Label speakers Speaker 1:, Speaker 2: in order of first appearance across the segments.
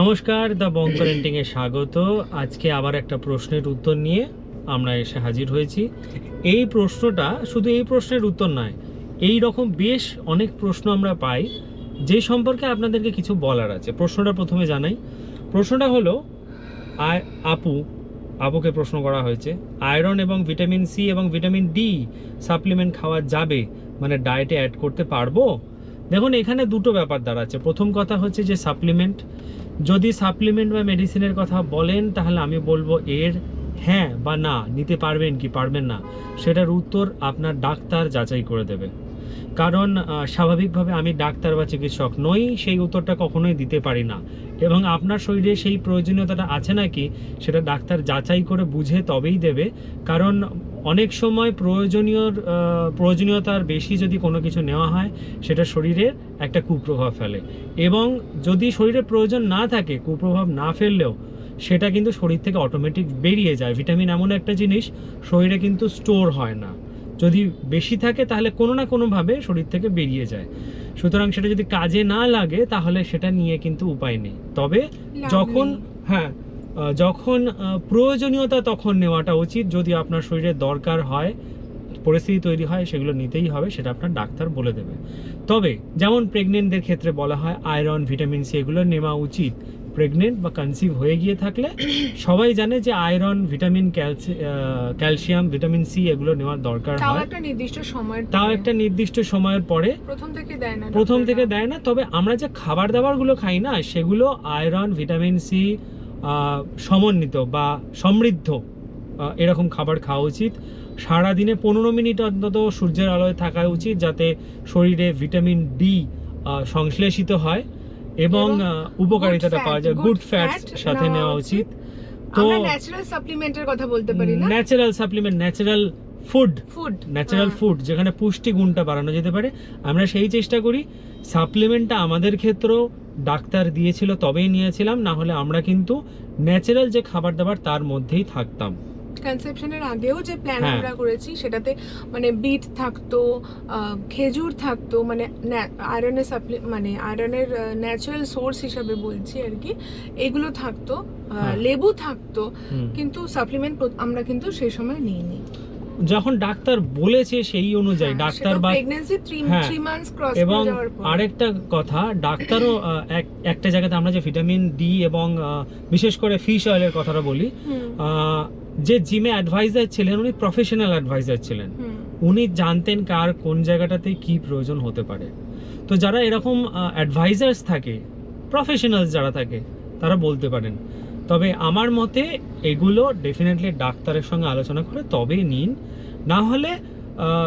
Speaker 1: নমস্কার, দ্য বঙ্করেন্টিং এ স্বাগত। আজকে আবার একটা প্রশ্নের উত্তর নিয়ে আমরা এসে হাজির হয়েছি। এই প্রশ্নটা শুধু এই প্রশ্নের উত্তর নয়, এই রকম বেশ অনেক প্রশ্ন আমরা পাই, যে সম্পর্কে আপনাদেরকে কিছু বলার আছে। প্রশ্নটা প্রথমে জানাই। প্রশ্নটা হলো আপু, আপুকে প্রশ্ন করা হয়েছে, আয়রন এবং ভিটামিন সি এবং ভিটামিন ডি সাপ্লিমেন্ট খাওয়া যাবে? মানে ডায়েটে অ্যাড করতে পারব? দেখুন, এখানে দুটো ব্যাপার দাঁড়াচ্ছে। প্রথম কথা হচ্ছে যে সাপ্লিমেন্ট যদি সাপ্লিমেন্ট বা মেডিসিনের কথা বলেন, তাহলে আমি বলব এর হ্যাঁ বা না, নিতে পারবেন কি পারবেন না, সেটার উত্তর আপনার ডাক্তার যাচাই করে দেবে। কারণ স্বাভাবিকভাবে আমি ডাক্তার বা চিকিৎসক নই, সেই উত্তরটা কখনোই দিতে পারি না। এবং আপনার শরীরে সেই প্রয়োজনীয়তাটা আছে নাকি, সেটা ডাক্তার যাচাই করে বুঝে তবেই দেবে। কারণ অনেক সময় প্রয়োজনীয় প্রয়োজনীয়তার বেশি যদি কোনো কিছু নেওয়া হয় সেটা শরীরে একটা কুপ্রভাব ফেলে। এবং যদি শরীরে প্রয়োজন না থাকে কুপ্রভাব না ফেললেও সেটা কিন্তু শরীর থেকে অটোমেটিক বেরিয়ে যায়। ভিটামিন এমন একটা জিনিস শরীরে কিন্তু স্টোর হয় না। যদি বেশি থাকে তাহলে কোনো না কোনোভাবে শরীর থেকে বেরিয়ে যায়। সুতরাং সেটা যদি কাজে না লাগে তাহলে সেটা নিয়ে কিন্তু উপায় নেই। তবে যখন হ্যাঁ যখন প্রয়োজনীয়তা তখন নেওয়াটা উচিত। যদি আপনার শরীরে দরকার হয় পরিস্থিতি তৈরি হয় সেগুলো নিতেই হবে সেটা আপনার ডাক্তার বলে দেবে। তবে যেমন প্রেগনেন্টদের ক্ষেত্রে বলা হয় আয়রন ভিটামিন সি এগুলো নেওয়া উচিত। প্রেগনেন্ট বা কনসিভ হয়ে গিয়ে থাকলে সবাই জানে যে iron vitamin calcium vitamin C এগুলো নেওয়ার দরকার
Speaker 2: তাও
Speaker 1: হয়।
Speaker 2: একটা নির্দিষ্ট সময়
Speaker 1: তাও একটা নির্দিষ্ট সময়ের পরে।
Speaker 2: প্রথম থেকে দেয় না
Speaker 1: প্রথম থেকে দেয় না তবে আমরা যে খাবার দাবারগুলো খাই না সেগুলো আয়রন ভিটামিন সি সমন্বিত বা সমৃদ্ধ এরকম খাবার খাওয়া উচিত। সারাদিনে পনেরো মিনিট অন্তত সূর্যের আলোয় থাকা উচিত যাতে শরীরে ভিটামিন ডি সংশ্লেষিত হয় এবং উপকারিতাটা পাওয়া যায়। গুড ফ্যাটস সাথে
Speaker 2: নেওয়া
Speaker 1: নেওয়া উচিত। তো
Speaker 2: ন্যাচারাল সাপ্লিমেন্টের কথা বলতে পারি
Speaker 1: natural supplement natural food
Speaker 2: food
Speaker 1: natural food যেখানে পুষ্টি গুণটা বাড়ানো যেতে পারে। আমরা সেই চেষ্টা করি সাপ্লিমেন্টটা আমাদের ক্ষেত্রেও ডাক্তার দিয়েছিল তবেই নিয়েছিলাম না হলে আমরা কিন্তু ন্যাচারাল যে খাবার দাবার তার মধ্যেই থাকতাম।
Speaker 2: কনসেপশনের আগেও যে প্ল্যান। আমরা করেছি সেটাতে মানে বিট থাকতো খেজুর থাকতো মানে আয়রনের সাপ্লি মানে আয়রনের ন্যাচারাল সোর্স হিসাবে বলছি আর কি এগুলো থাকতো
Speaker 1: হ্যাঁ।
Speaker 2: লেবু থাকতো কিন্তু সাপ্লিমেন্ট আমরা কিন্তু সেই সময় নিইনি।
Speaker 1: যখন ডাক্তার বলেছে সেই অনুযায়ী ডাক্তার বা
Speaker 2: প্রেগন্যান্সি
Speaker 1: হ্যাঁ।
Speaker 2: 3 মান্থস ক্রস
Speaker 1: এবং
Speaker 2: করে যাওয়ার পর।
Speaker 1: আরেকটা কথা ডাক্তারও এক- একটা জায়গাতে আমরা যে ভিটামিন ডি এবং বিশেষ করে ফিশ অয়েলের কথাটা বলি যে জিমে অ্যাডভাইজার ছিলেন উনি প্রফেশনাল অ্যাডভাইজার ছিলেন। উনি জানতেন কার কোন জায়গাটাতে কি প্রয়োজন হতে পারে। তো যারা এরকম অ্যাডভাইজার্স থাকে প্রফেশনালস যারা থাকে তারা বলতে পারেন। তবে আমার মতে এগুলো ডেফিনেটলি ডাক্তারের সঙ্গে আলোচনা করে তবেই নিন না হলে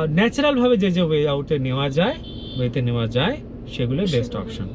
Speaker 1: ন্যাচারালভাবে যে যে ওয়ে আউটে নেওয়া যায় ওয়েতে নেওয়া যায় সেগুলো বেস্ট। অপশন